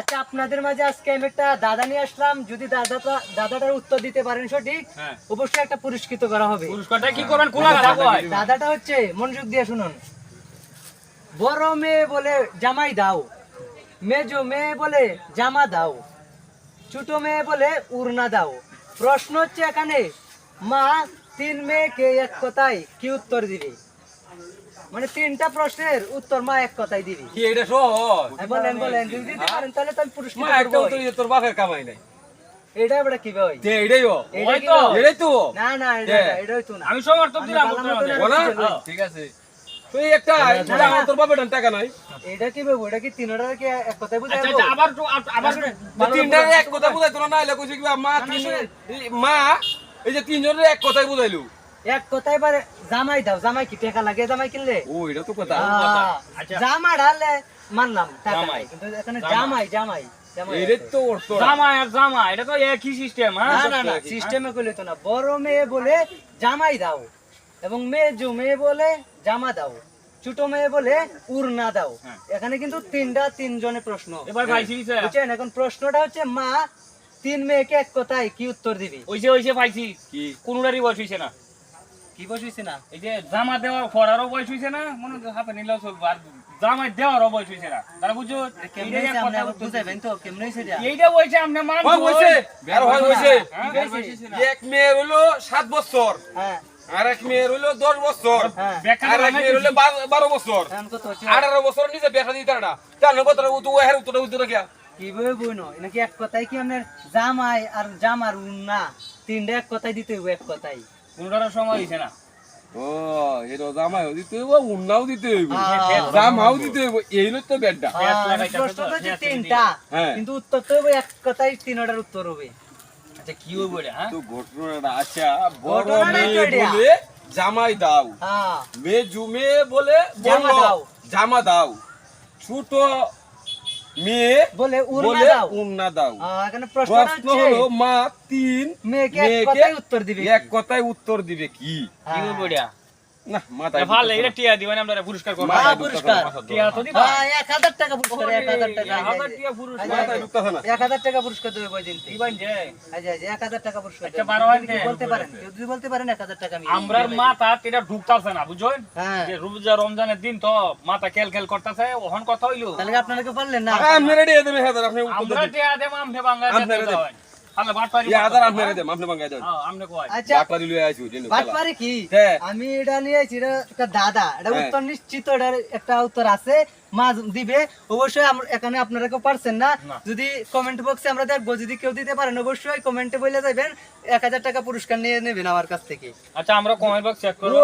আচ্ছা আপনাদের মাঝে আজকে আমি একটা দাদা নিয়ে আসলাম। যদি দাদাটা দাদাটার উত্তর দিতে পারেন সঠিক হ্যাঁ। অবশ্যই একটা পুরস্কৃত করা হবে। পুরস্কারটা কি করবেন? খোলা দাদাটা হচ্ছে মনোযোগ দিয়ে শুনুন। বড় মেয়ে বলে জামাই দাও মেজো মেয়ে বলে জামা দাও ছোট মেয়ে বলে উড়না দাও। প্রশ্ন হচ্ছে এখানে মা তিন মেয়েকে এক কথায় কি উত্তর দিবে? মানে তিনটা প্রশ্নের উত্তর মা এক কথাই দিবি। কি এটা সহজ? হ্যাঁ, বলেন বলেন যদি দিতে পারেন তাহলে তো আমি মা পুরস্কৃত একটা উত্তর তোর বাপের কামাই নাই। এটা এবার কি ভাই যে এটাই ও। ওই তো। এটাই তো না না এটা যে। না, এটা হইতো না। আমি সমর্থন দিলাম। বলা ঠিক আছে। তুই একটা এটা আমার তোর বাপের টাকা নাই। এটা কি ভাই এটা কি তিনটা কি এক কথাই আচ্ছা বুঝাইবো আচ্ছা আবার তো- আবার আবার ভালো তিনটা এক কথা বুঝাই তোরা না এলে কইছে কি মা তিন মা এই যে তিনজনের এক কথাই বুঝাইলু। এক কথায় এবার জামাই দাও জামাই কি টাকা লাগে জামাই কিনলে? ও এটা তো কথা আচ্ছা। জামা ঢালে মানলাম টাকা জামাই। নাই। কিন্তু এখানে জামাই। জামাই জামাই এটাই আছে। তো অর্থ জামা আর জামা এটা তো একই সিস্টেম হ্যাঁ? না না সিস্টেমে কইলে তো না। বড় মেয়ে বলে জামাই দাও এবং মেজো মেয়ে বলে জামা দাও। ছোট মেয়ে বলে উড়না দাও। হ্যাঁ। এখানে কিন্তু তিনটা তিনজনের প্রশ্ন। এবার বুঝছেন? এখন প্রশ্নটা হচ্ছে মা তিন মেয়েকে এক কথায় কি উত্তর দিবি? ওইছে ওইছে পাইছি কি? কোনোটারই বয়স হইছে না। কি বসিস না? এই যে জামা দেওয়ার ফরারও বয়স হইছে না? মনে হয় হাতে নিলেও চলবে। আর জামাই দেওয়ারও বয়স হইছে না। তারা কেমনে আপনি আবার উত্তর তো কেমনে হইছে এটা? এইটা বলছে আপনি মান হয় হইছে বের হয় হইছে। হ্যাঁ? এক মেয়ের হইল সাত বছর। হ্যাঁ। আর এক মেয়ের হইল দশ বছর। হ্যাঁ। আর এক মেয়ের হইল বারো- বারো বছর। এখন কত হচ্ছে আঠারো বছর নিজে বেটা দিতে না। তাহলে কত তো হের উত্তর উত্তর কিয়া কি বই বই নয় নাকি এক কথায় কি আপনার জামাই আর জামার উন্না? তিনটা এক কথায় দিতে হইব এক কথায়। কোনোটারও সময় হইছে না। ও এটা জামাইও দিতে হইব উন্নাও দিতে হইব। হ্যাঁ। জামাও দিতে হইব এই হলো তো বেডটা পেঁয়াজ আহ, লাগাইতে হবে প্রশ্ন তো, তো হচ্ছে পেঁয়াজ তিনটা। হ্যাঁ। কিন্তু উত্তর তো এক কথায় তিনটার উত্তর হবে। আচ্ছা কি হইব এটা হ্যাঁ? তো ঘটনাটা আচ্ছা বড় মেয়ে বলে জামাই দাও। হ্যাঁ। মেয়ে জুমে বলে জামা দাও। জামা দাও। ছোট মেয়ে বলে বলে উন্না দাও। এখানে প্রশ্ন হলো মা তিন মেয়েকে এক কথায় উত্তর দিবে এক কথায় উত্তর দিবে কি? কি হ্যাঁ। হইব না মাথায় ভালো এটা টিয়া দিবেন আমরা পুরস্কার করব। হ্যাঁ, পুরস্কার। টিয়া তো দিবা। হ্যাঁ, এক হাজার টাকা পুরস্কার এক হাজার টাকা। এক হাজার টিয়া পুরস্কার। আচ্ছা, মাথায় ঢুকতেছে না। এক হাজার টাকা পুরস্কার দেবে বই দিবেন যে আচ্ছা আচ্ছা এক হাজার টাকা পুরস্কার আচ্ছা, দেবে। বারো যদি হাজার কেউ টাকা। বলতে পারেন যদি বলতে পারেন এক হাজার টাকা আমি আমরার মাথা এটা ঢুকতাছে না বুঝছেন? হ্যাঁ। যে রোজা রমজানের দিন তো মাথা খেল খেল করতেছে ওহন কথা হইল। তাহলে আপনারা না? আপনারা হাজার আপনি আমরা টিয়া দেব। হয় আপনি হ্যাঁ আচ্ছা হ্যাঁ। আমি এটা নিয়ে আইছি এটা একটা দাদা এটা হ্যাঁ। উত্তর নিশ্চিত একটা উত্তর আছে মা দিবে। অবশ্যই এখানে আপনারা কেউ পারছেন না। না। যদি কমেন্ট বক্সে আমরা দেখব যদি কেউ দিতে পারেন অবশ্যই কমেন্টে বলে যাবেন এক হাজার টাকা পুরস্কার নিয়ে নেবেন আমার কাছ থেকে। আচ্ছা আমরা কমেন্ট বক্স চেক করব